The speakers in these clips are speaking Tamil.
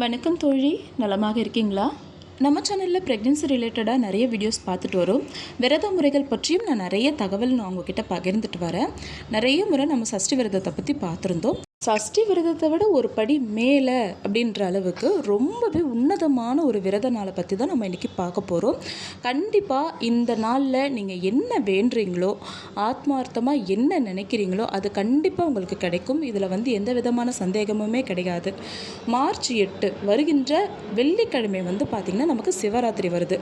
வணக்கம் தோழி நலமாக இருக்கீங்களா? நம்ம சேனலில் ப்ரெக்னென்சி ரிலேட்டடாக நிறைய வீடியோஸ் பார்த்துட்டு வரோம். விரத முறைகள் பற்றியும் நான் நிறைய தகவல் நான் உங்ககிட்ட பகிர்ந்துட்டு வரேன். நிறைய முறை நம்ம சஷ்டி விரதத்தை பற்றி பார்த்துருந்தோம். சஷ்டி விரதத்தை விட ஒரு படி மேலே அப்படின்ற அளவுக்கு ரொம்பவே உன்னதமான ஒரு விரத நாளை பற்றி தான் நம்ம இன்றைக்கி பார்க்க போகிறோம் கண்டிப்பாக இந்த நாளில் நீங்கள் என்ன வேண்டுறீங்களோ ஆத்மார்த்தமாக என்ன நினைக்கிறீங்களோ அது கண்டிப்பாக உங்களுக்கு கிடைக்கும். இதில் வந்து எந்த விதமான சந்தேகமுமே கிடையாது. மார்ச் எட்டு வருகின்ற வெள்ளிக்கிழமை வந்து பார்த்திங்கன்னா நமக்கு சிவராத்திரி வருது.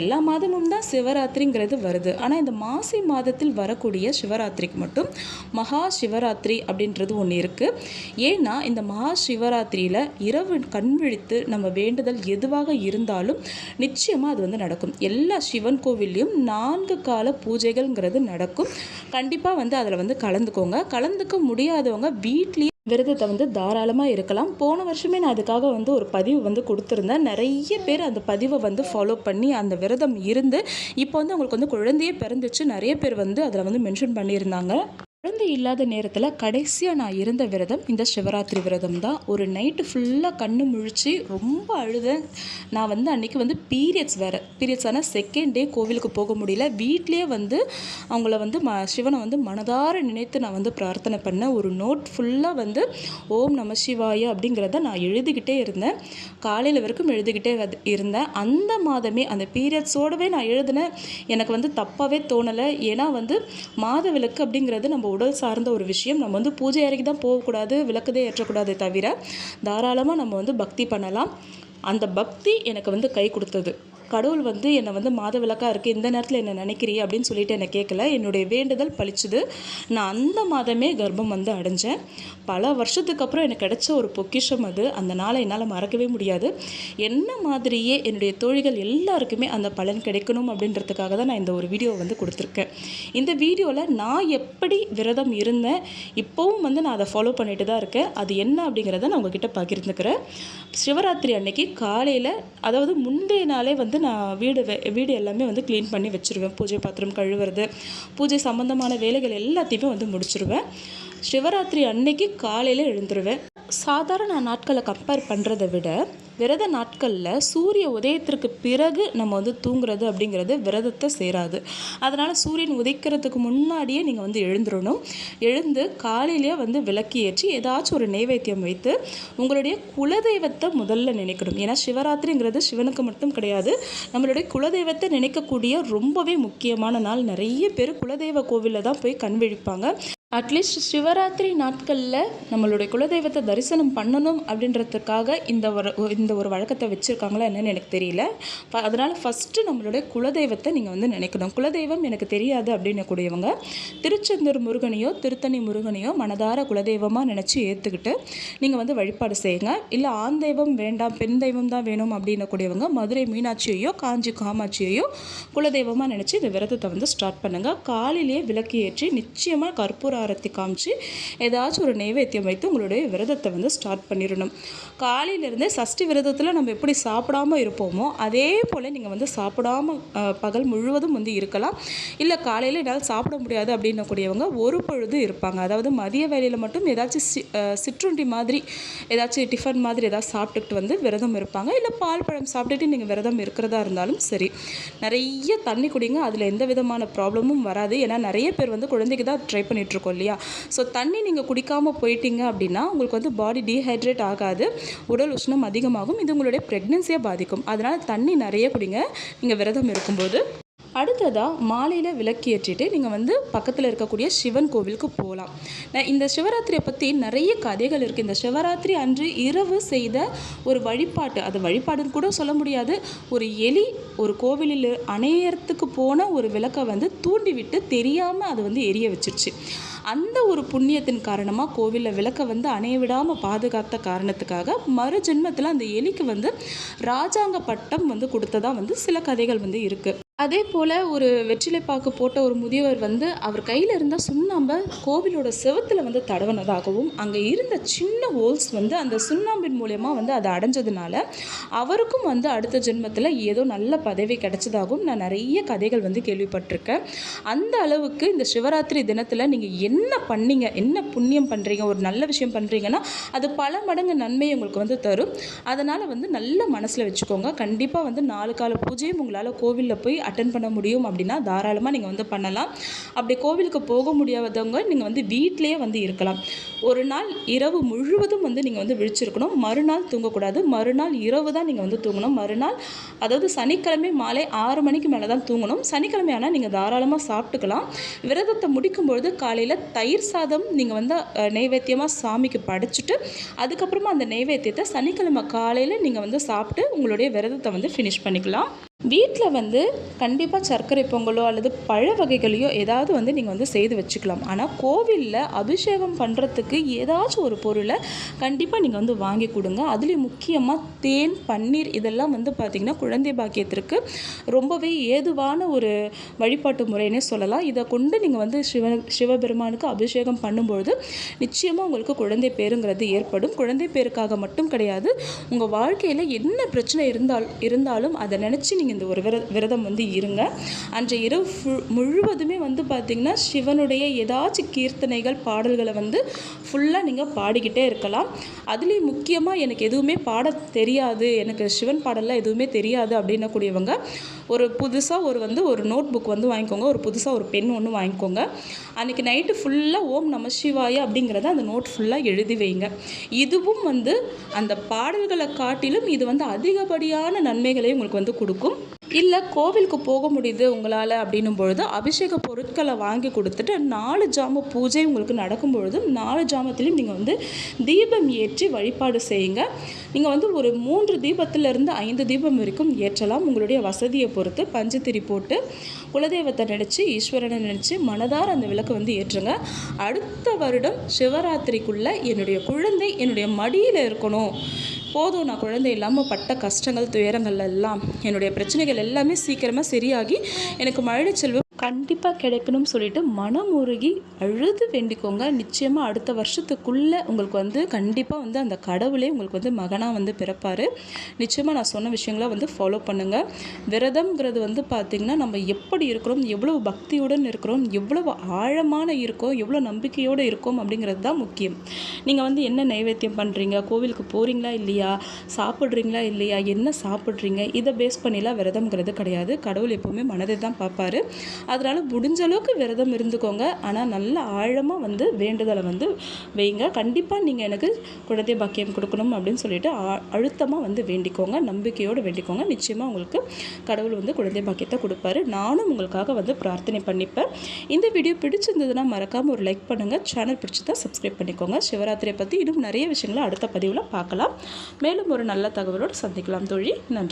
எல்லா மாதமும் தான் சிவராத்திரிங்கிறது வருது. ஆனால் இந்த மாசி மாதத்தில் வரக்கூடிய சிவராத்திரிக்கு மட்டும் மகா சிவராத்திரி அப்படின்றது ஒன்று இருக்குது ஏன்னா இந்த மகா சிவராத்திரியில் இரவு கண் விழித்து நம்ம வேண்டுதல் எதுவாக இருந்தாலும் நிச்சயமாக அது வந்து நடக்கும். எல்லா சிவன் கோவில்லையும் நான்கு கால பூஜைகள்ங்கிறது நடக்கும். கண்டிப்பாக வந்து அதில் வந்து கலந்துக்கோங்க. கலந்துக்க முடியாதவங்க வீட்லேயே விரதத்தை வந்து தாராளமாக இருக்கலாம். போன வருஷமே நான் அதுக்காக வந்து ஒரு பதிவு வந்து கொடுத்துருந்தேன். நிறைய பேர் அந்த பதிவை வந்து ஃபாலோ பண்ணி அந்த விரதம் இருந்து இப்போ வந்து அவங்களுக்கு வந்து குழந்தையே பிறந்துச்சு. நிறைய பேர் வந்து அதில் வந்து மென்ஷன் பண்ணியிருந்தாங்க. குழந்தை இல்லாத நேரத்தில் கடைசியாக நான் இருந்த விரதம் இந்த சிவராத்திரி விரதம் தான். ஒரு நைட்டு ஃபுல்லாக கண்ணு முழிச்சு ரொம்ப அழுதேன். நான் வந்து அன்றைக்கி வந்து பீரியட்ஸ் வேறு. பீரியட்ஸ் ஆனால் செகண்ட் டே கோவிலுக்கு போக முடியல. வீட்லேயே வந்து அவங்கள வந்து ம சிவனை வந்து மனதார நினைத்து நான் வந்து பிரார்த்தனை பண்ணேன். ஒரு நோட் ஃபுல்லாக வந்து ஓம் நம சிவாய அப்படிங்கிறத நான் எழுதிக்கிட்டே இருந்தேன். காலையில் வரைக்கும் எழுதிக்கிட்டே இருந்தேன். அந்த மாதமே அந்த பீரியட்ஸோடவே நான் எழுதினேன். எனக்கு வந்து தப்பாகவே தோணலை. ஏன்னா வந்து மாத விளக்கு அப்படிங்கிறது நம்ம உடல் சார்ந்த ஒரு விஷயம். நம்ம வந்து பூஜை அறைக்கு தான் போகக்கூடாது விளக்குதே ஏற்றக்கூடாதே தவிர தாராளமாக நம்ம வந்து பக்தி பண்ணலாம். அந்த பக்தி எனக்கு வந்து கை கொடுத்தது. கடவுள் வந்து என்னை வந்து மாதவிளக்காக இருக்குது இந்த நேரத்தில் என்ன நினைக்கிறீ அப்படின்னு சொல்லிட்டு என்னை கேட்கல என்னுடைய வேண்டுதல் பழிச்சுது. நான் அந்த மாதமே கர்ப்பம் வந்து அடைஞ்சேன். பல வருஷத்துக்கு அப்புறம் எனக்கு கிடைச்ச ஒரு பொக்கிஷம் அது. அந்த நாளை என்னால் மறக்கவே முடியாது. என்ன மாதிரியே என்னுடைய தோழிகள் எல்லாருக்குமே அந்த பலன் கிடைக்கணும் அப்படின்றதுக்காக தான் நான் இந்த ஒரு வீடியோ வந்து கொடுத்துருக்கேன். இந்த வீடியோவில் நான் எப்படி விரதம் இருந்தேன் இப்போவும் வந்து நான் அதை ஃபாலோ பண்ணிட்டு தான் இருக்கேன். அது என்ன அப்படிங்கிறத நான் உங்ககிட்ட பகிர்ந்துக்கிறேன். சிவராத்திரி அன்னைக்கு காலையில் அதாவது முந்தைய நாளே வந்து நான் வீடு வே வீடு எல்லாமே வந்து க்ளீன் பண்ணி வச்சுருவேன். பூஜை பாத்திரம் கழுவுறது பூஜை சம்மந்தமான வேலைகள் எல்லாத்தையுமே வந்து முடிச்சிருவேன். சிவராத்திரி அன்னைக்கு காலையில் எழுந்துருவேன். சாதாரண நாட்களை கம்பேர் பண்ணுறதை விட விரத நாட்களில் சூரிய உதயத்திற்கு பிறகு நம்ம வந்து தூங்குறது அப்படிங்கிறது விரதத்தை சேராது. அதனால் சூரியன் உதைக்கிறதுக்கு முன்னாடியே நீங்கள் வந்து எழுந்துடணும் எழுந்து காலையிலேயே வந்து விளக்கு ஏற்றி ஏதாச்சும் ஒரு நைவேத்தியம் வைத்து உங்களுடைய குலதெய்வத்தை முதல்ல நினைக்கணும். ஏன்னா சிவராத்திரிங்கிறது சிவனுக்கு மட்டும் கிடையாது. நம்மளுடைய குலதெய்வத்தை நினைக்கக்கூடிய ரொம்பவே முக்கியமான நாள். நிறைய பேர் குலதெய்வ கோவிலில் தான் போய் கண் விழிப்பாங்க. அட்லீஸ்ட் சிவராத்திரி நாட்களில் நம்மளுடைய குலதெய்வத்தை தரிசனம் பண்ணணும் அப்படின்றதுக்காக இந்த ஒரு இந்த ஒரு வழக்கத்தை வச்சுருக்காங்களா என்னன்னு எனக்கு தெரியல. ப- அதனால் ஃபஸ்ட்டு நம்மளுடைய குலதெய்வத்தை நீங்கள் வந்து நினைக்கணும். குலதெய்வம் எனக்கு தெரியாது அப்படின்னக்கூடியவங்க திருச்செந்தூர் முருகனையோ திருத்தணி முருகனையோ மனதார குலதெய்வமாக நினச்சி ஏற்றுக்கிட்டு நீங்கள் வந்து வழிபாடு செய்யுங்க. இல்லை ஆண் தெய்வம் வேண்டாம் பெண் தெய்வம் தான் வேணும் அப்படின்னு கூடியவங்க மதுரை மீனாட்சியையோ காஞ்சி காமாட்சியையோ குலதெய்வமாக நினச்சி இந்த விரதத்தை வந்து ஸ்டார்ட் பண்ணுங்கள் காலையிலேயே விளக்கு ஏற்றி நிச்சயமாக கற்பூர ஆரத்தி காமிச்சு ஏதாச்சும் ஒரு நைவேத்தியம் வைத்து உங்களுடைய விரதத்தை வந்து ஸ்டார்ட் பண்ணிடணும். காலையிலேருந்தே சஷ்டி விரதத்தில் நம்ம எப்படி சாப்பிடாம இருப்போமோ அதே போல் நீங்கள் வந்து சாப்பிடாம பகல் முழுவதும் வந்து இருக்கலாம். இல்லை காலையில் என்னால் சாப்பிட முடியாது அப்படின்னக்கூடியவங்க ஒரு பொழுது இருப்பாங்க. அதாவது மதிய வேலையில் மட்டும் ஏதாச்சும் சி சிற்றுண்டி மாதிரி ஏதாச்சும் டிஃபன் மாதிரி ஏதாவது சாப்பிட்டுக்கிட்டு வந்து விரதம் இருப்பாங்க. இல்லை பால் பழம் சாப்பிட்டுட்டு நீங்கள் விரதம் இருக்கிறதா இருந்தாலும் சரி. நிறைய தண்ணி குடிங்க. அதில் எந்த விதமான ப்ராப்ளமும் வராது. ஏன்னா நிறைய பேர் வந்து குழந்தைக்கு தான் ட்ரை பண்ணிகிட்ருக்கோம் இல்லையா? ஸோ தண்ணி நீங்கள் குடிக்காமல் போயிட்டீங்க அப்படின்னா உங்களுக்கு வந்து பாடி டீஹைட்ரேட் ஆகாது. உடல் உஷ்ணம் அதிகமாகும். இது உங்களுடைய ப்ரெக்னென்சியை பாதிக்கும். அதனால் தண்ணி நிறைய குடிங்க. நீங்கள் விரதம் இருக்கும்போது. அடுத்ததாக மாலையில் விளக்கு ஏற்றிட்டு நீங்கள் வந்து பக்கத்தில் இருக்கக்கூடிய சிவன் கோவிலுக்கு போகலாம். நான் இந்த சிவராத்திரியை பற்றி நிறைய கதைகள் இருக்குது இந்த சிவராத்திரி அன்று இரவு செய்த ஒரு வழிபாட்டு அது வழிபாடுன்னு கூட சொல்ல முடியாது. ஒரு எலி ஒரு கோவிலில் அணையத்துக்கு போன ஒரு விளக்கை வந்து தூண்டிவிட்டு தெரியாமல் அது வந்து எரிய வச்சிருச்சு. அந்த ஒரு புண்ணியத்தின் காரணமாக கோவிலில் விளக்கை வந்து அணைய விடாமல் பாதுகாத்த காரணத்துக்காக மறு ஜென்மத்தில் அந்த எலிக்கு வந்து ராஜாங்க பட்டம் வந்து கொடுத்ததா வந்து சில கதைகள் வந்து இருக்குது அதே போல் ஒரு வெற்றிலைப்பாக்கு போட்ட ஒரு முதியவர் வந்து அவர் கையில் இருந்த சுண்ணாம்பை கோவிலோட செவத்தில் வந்து தடவினதாகவும் அங்கே இருந்த சின்ன ஹோல்ஸ் வந்து அந்த சுண்ணாம்பின் மூலயமா வந்து அதை அடைஞ்சதுனால அவருக்கும் வந்து அடுத்த ஜென்மத்தில் ஏதோ நல்ல பதவி கிடைச்சதாகவும் நான் நிறைய கதைகள் வந்து கேள்விப்பட்டிருக்கேன். அந்த அளவுக்கு இந்த சிவராத்திரி தினத்தில் நீங்கள் என்ன பண்ணீங்க என்ன புண்ணியம் பண்ணுறீங்க ஒரு நல்ல விஷயம் பண்ணுறீங்கன்னா அது பல மடங்கு நன்மையை உங்களுக்கு வந்து தரும். அதனால் வந்து நல்ல மனசில் வச்சுக்கோங்க. கண்டிப்பாக வந்து நாலு கால பூஜையும் உங்களால் கோவிலில் போய் அட்டன் பண்ண முடியும் அப்படின்னா தாராளமாக நீங்கள் வந்து பண்ணலாம். அப்படி கோவிலுக்கு போக முடியாதவங்க நீங்கள் வந்து வீட்டிலேயே வந்து இருக்கலாம். ஒரு நாள் இரவு முழுவதும் வந்து நீங்கள் வந்து விழிச்சிருக்கணும். மறுநாள் தூங்கக்கூடாது. மறுநாள் இரவு தான் நீங்கள் வந்து தூங்கணும். மறுநாள் அதாவது சனிக்கிழமை மாலை ஆறு மணிக்கு மேலே தான் தூங்கணும். சனிக்கிழமை ஆனால் நீங்கள் தாராளமாக சாப்பிட்டுக்கலாம். விரதத்தை முடிக்கும்பொழுது காலையில் தயிர் சாதம் நீங்கள் வந்து நெய்வேத்தியமாக சாமிக்கு படைச்சிட்டு அதுக்கப்புறமா அந்த நெய்வேத்தியத்தை சனிக்கிழமை காலையில் நீங்கள் வந்து சாப்பிட்டு உங்களுடைய விரதத்தை வந்து ஃபினிஷ் பண்ணிக்கலாம். வீட்டில் வந்து கண்டிப்பாக சர்க்கரை பொங்கலோ அல்லது பழ வகைகளையோ ஏதாவது வந்து நீங்கள் வந்து செய்து வச்சுக்கலாம். ஆனால் கோவிலில் அபிஷேகம் பண்ணுறதுக்கு ஏதாச்சும் ஒரு பொருளை கண்டிப்பாக நீங்கள் வந்து வாங்கி கொடுங்க. அதுலேயும் முக்கியமாக தேன் பன்னீர் இதெல்லாம் வந்து பார்த்திங்கன்னா குழந்தை பாக்கியத்திற்கு ரொம்பவே ஏதுவான ஒரு வழிபாட்டு முறைன்னே சொல்லலாம். இதை கொண்டு நீங்கள் வந்து சிவ சிவபெருமானுக்கு அபிஷேகம் பண்ணும்பொழுது நிச்சயமாக உங்களுக்கு குழந்தை பேருங்கிறது ஏற்படும். குழந்தை பேருக்காக மட்டும் கிடையாது. உங்கள் வாழ்க்கையில் என்ன பிரச்சனை இருந்தால் இருந்தாலும் அதை நினச்சி நீங்கள் இந்த ஒரு விர விரதம் வந்து இருங்க. அன்றைய இரவு ஃபுல் முழுவதுமே வந்து பார்த்திங்கன்னா சிவனுடைய ஏதாச்சும் கீர்த்தனைகள் பாடல்களை வந்து ஃபுல்லாக நீங்கள் பாடிக்கிட்டே இருக்கலாம். அதுலேயும் முக்கியமாக எனக்கு எதுவுமே பாட தெரியாது. எனக்கு சிவன் பாடலாம் எதுவுமே தெரியாது அப்படின்னக்கூடியவங்க ஒரு புதுசாக ஒரு வந்து ஒரு நோட் புக் வந்து வாங்கிக்கோங்க. ஒரு புதுசாக ஒரு பென் ஒன்று வாங்கிக்கோங்க. அன்றைக்கி நைட்டு ஃபுல்லாக ஓம் நம சிவாய அப்படிங்கிறத அந்த நோட் ஃபுல்லாக எழுதி வைங்க. இதுவும் வந்து அந்த பாடல்களை காட்டிலும் இது வந்து அதிகப்படியான நன்மைகளை உங்களுக்கு வந்து கொடுக்கும். இல்லை கோவிலுக்கு போக முடியுது உங்களால் அப்படின்னும் பொழுது அபிஷேக பொருட்களை வாங்கி கொடுத்துட்டு நாலு ஜாம பூஜை உங்களுக்கு நடக்கும் பொழுது நாலு ஜாமத்திலையும் நீங்கள் வந்து தீபம் ஏற்றி வழிபாடு செய்யுங்க. நீங்கள் வந்து ஒரு மூன்று தீபத்திலிருந்து ஐந்து தீபம் வரைக்கும் ஏற்றலாம். உங்களுடைய வசதியை பொறுத்து பஞ்சத்திரி போட்டு குலதெய்வத்தை நினச்சி ஈஸ்வரனை நினச்சி மனதார அந்த விளக்கை வந்து ஏற்றுங்க. அடுத்த வருடம் சிவராத்திரிக்குள்ளே என்னுடைய குழந்தை என்னுடைய மடியில் இருக்கணும். போதும் நான் குழந்தை இல்லாமல் பட்ட கஷ்டங்கள் துயரங்கள் எல்லாம் என்னுடைய பிரச்சனைகள் எல்லாமே சீக்கிரமாக சரியாகி எனக்கு மழை செல்வம் கண்டிப்பாக கிடைக்கணும்னு சொல்லிட்டு மனம் உருகி அழுது வேண்டிக்கோங்க. நிச்சயமாக அடுத்த வருஷத்துக்குள்ளே உங்களுக்கு வந்து கண்டிப்பாக வந்து அந்த கடவுளே உங்களுக்கு வந்து மகனாக வந்து பிறப்பார். நிச்சயமாக நான் சொன்ன விஷயங்களை வந்து ஃபாலோ பண்ணுங்கள் விரதம்ங்கிறது வந்து பார்த்திங்கன்னா நம்ம எப்படி இருக்கிறோம் எவ்வளோ பக்தியுடன் இருக்கிறோம் எவ்வளோ ஆழமான இருக்கோம் எவ்வளோ நம்பிக்கையோடு இருக்கோம் அப்படிங்கிறது தான் முக்கியம். நீங்கள் வந்து என்ன நைவேத்தியம் பண்ணுறீங்க கோவிலுக்கு போகிறீங்களா இல்லையா? சாப்பிட்றீங்களா இல்லையா? என்ன சாப்பிட்றீங்க? இதை பேஸ் பண்ணிலாம் விரதம்ங்கிறது கிடையாது. கடவுள் எப்போவுமே மனதை தான் பார்ப்பாரு. அதனால் முடிஞ்ச அளவுக்கு விரதம் இருந்துக்கோங்க. ஆனால் நல்ல ஆழமாக வந்து வேண்டுதலை வந்து வைங்க. கண்டிப்பாக நீங்கள் எனக்கு குழந்தை பாக்கியம் கொடுக்கணும் அப்படின்னு சொல்லிட்டு அழுத்தமாக வந்து வேண்டிக்கோங்க. நம்பிக்கையோடு வேண்டிக்கோங்க. நிச்சயமாக உங்களுக்கு கடவுள் வந்து குழந்தை பாக்கியத்தை கொடுப்பாரு. நானும் உங்களுக்காக வந்து பிரார்த்தனை பண்ணிப்பேன். இந்த வீடியோ பிடிச்சிருந்ததுன்னா மறக்காமல் ஒரு லைக் பண்ணுங்கள் சேனல் பிடிச்சதா சப்ஸ்கிரைப் பண்ணிக்கோங்க. சிவராத்திரியை பற்றி இன்னும் நிறைய விஷயங்களை அடுத்த பதிவில் பார்க்கலாம். மேலும் ஒரு நல்ல தகவலோடு சந்திக்கலாம் தோழி. நன்றி.